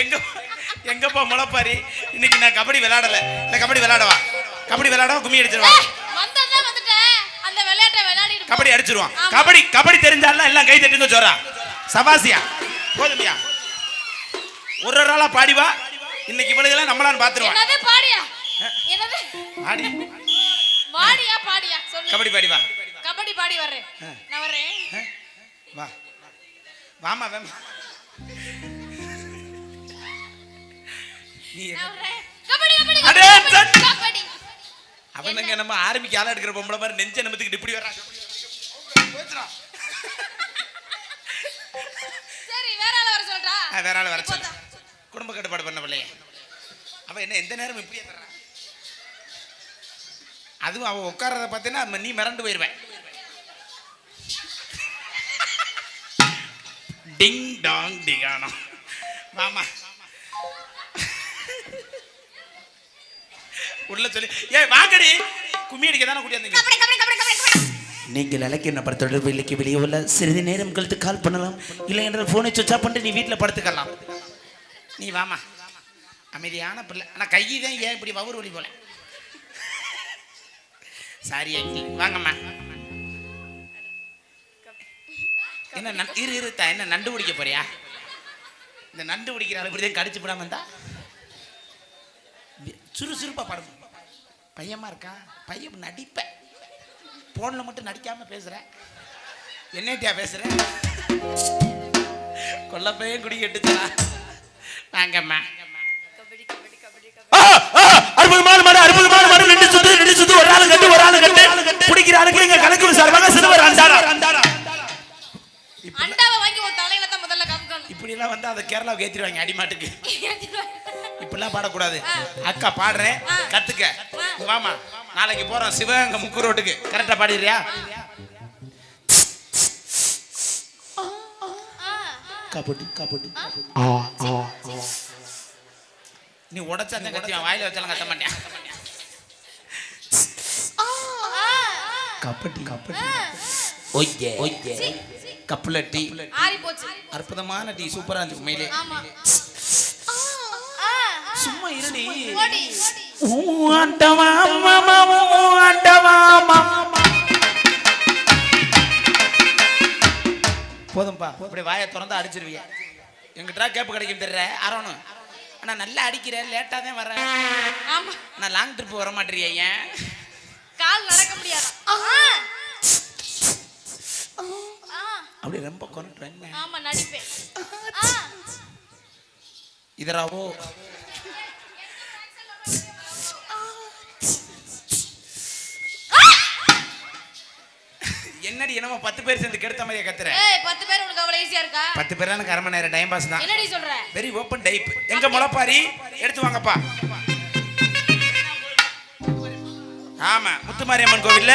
எங்க எங்கப்பா முளைப்பாரி? இன்னைக்கு நான் கபடி விளையாடல. இந்த கபடி விளையாடவா? கபடி விளையாடவா கும்மி அடிச்சிருவா. வந்ததே வந்துட்டேன் அந்த விளையாட்டை விளையாடிட்டு போ. கபடி அடிச்சிருவான். கபடி கபடி தெரிஞ்சாலும் எல்லாம் கை தட்டுங்க சொல்றா சபாசியா? போதுமியா? ஒரு ஒரு ஆளா பாடி வா இன்னைக்கு இவளுகெல்லாம் நம்மளான்னு பாத்துருவான் பாடியா? பாடி. பாடியா? கபடி பாடி வா கபடி பாடி வர்றேன். நான் வர்றேன். ஆ? வா. வாமா வேமா நீ வர்றேன் அவனுங்க நம்ம ஆரம்பிக்க ஆளா எடுக்கிற பொம்பளை மாதிரி நெஞ்ச நமத்துக்கிட்டு இப்படி சரி வேற ஆள வர சொல்றா. குடும்ப கட்டுப்பாடு பண்ண பிள்ளைய. அவ என்ன எந்த நேரம் இப்படியே தர்றான் அதுவும் அவ உட்கார்றத பார்த்தீங்கன்னா நீ மிரண்டு போயிருவேன். டிங் டாங் டிகானம். மாமா. உள்ள சொல்லி. ஏய் வாங்கடி. கும்மி அடிக்க தானே கூட்டியாந்தீங்க கபடி கபடி கபடி கபடி கபடி. நீங்கள் அழைக்கின்ற தொடர்பு இல்லைக்கு வெளியே உள்ள சிறிது நேரம் கழித்து கால் பண்ணலாம். இல்லை என்றால் ஃபோனை சுவிச் ஆஃப் பண்ணிட்டு நீ வீட்டில் படுத்துக்கலாம். நீ வாமா. அமைதியான பிள்ளை. ஆனால் கை தான் ஏன் இப்படி வவுறு வலி போல? சாரி அங்கி வாங்கம்மா. என்ன நன்- இரு இருத்தா என்ன நண்டு பிடிக்க போறியா? இந்த நண்டு பிடிக்கிற இப்படி தான் கடிச்சு விடாம இருந்தா? சுறுசுறுப்பா படம் பையமா இருக்கா? பையன் நடிப்பேன் போன்ல மட்டும் நடிக்காம பேசுறேன் என்னட்டியா பேசுறேன் கொல்ல பையன் குடி கட்டுச்சா? வாங்கம்மா. அற்புதமான மாடு அற்புதமான மாடு ரெண்டு சுத்து ரெண்டு சுத்து ஒரு ஆளு கட்டு ஒரு ஆளு கட்டு. பிடிக்கிற ஆளுக்கு இங்க கணக்கு சார்பாக சிறுவர் அண்டாரா அண்டாவை வாங்கி உன் தலையில தான் முதல்ல கவுக்கணும். இப்படி எல்லாம் வந்து அதை கேரளாவுக்கு ஏத்திடுவாங்க அடிமாட்டுக்கு. இப்படிலாம் பாடக்கூடாது. அக்கா பாடுறேன் கத்துக்க. வாமா நாளைக்கு போறோம். சிவகங்கை முக்கு ரோட்டுக்கு. கரெக்டா பாடிடுறியா? கபடி கபடி நீ உடைச்சா தான் கத்தியான் வாயில வச்சாலும் கத்த மாட்டேன் கபடி கபடி ஒய்யே ஒய்யே கப்புல டீ. ஆறி போச்சு. அற்புதமான டீ சூப்பரா இருந்துச்சு உண்மையிலே. சும்மா இருடி. ஓடி. ஆண்டவா மாமா ஆண்டவா போதும்பா இப்படி வாயை திறந்து அடிச்சிருவிய. எங்கிட்ட கேப்பு கிடைக்கும் தெரியற? அரணும் ஆனா நல்லா அடிக்கிற லேட்டா தான் வர்றேன் ஆமா. ஆனா லாங் ட்ரிப் வர மாட்டேறிய ஏன்? கால் நடக்க முடியாது? அப்படி ரொம்ப கொண்டுறேன் ஆமா நடிப்பேன். இதராவோ? என்னடி என்னமோ பத்து பேர் சேர்ந்து கெடுத்த மாதிரியே கத்துற ஏய் பத்து பேர் உனக்கு அவ்வளவு ஈஸியா இருக்கா? பத்து பேர் எனக்கு அரை மணி நேரம் டைம் பாஸ் தான். என்னடி சொல்ற? வெரி ஓப்பன் டைப் எங்க முளைப்பாரி? எடுத்து வாங்கப்பா. ஆமா முத்துமாரியம்மன் கோவில்ல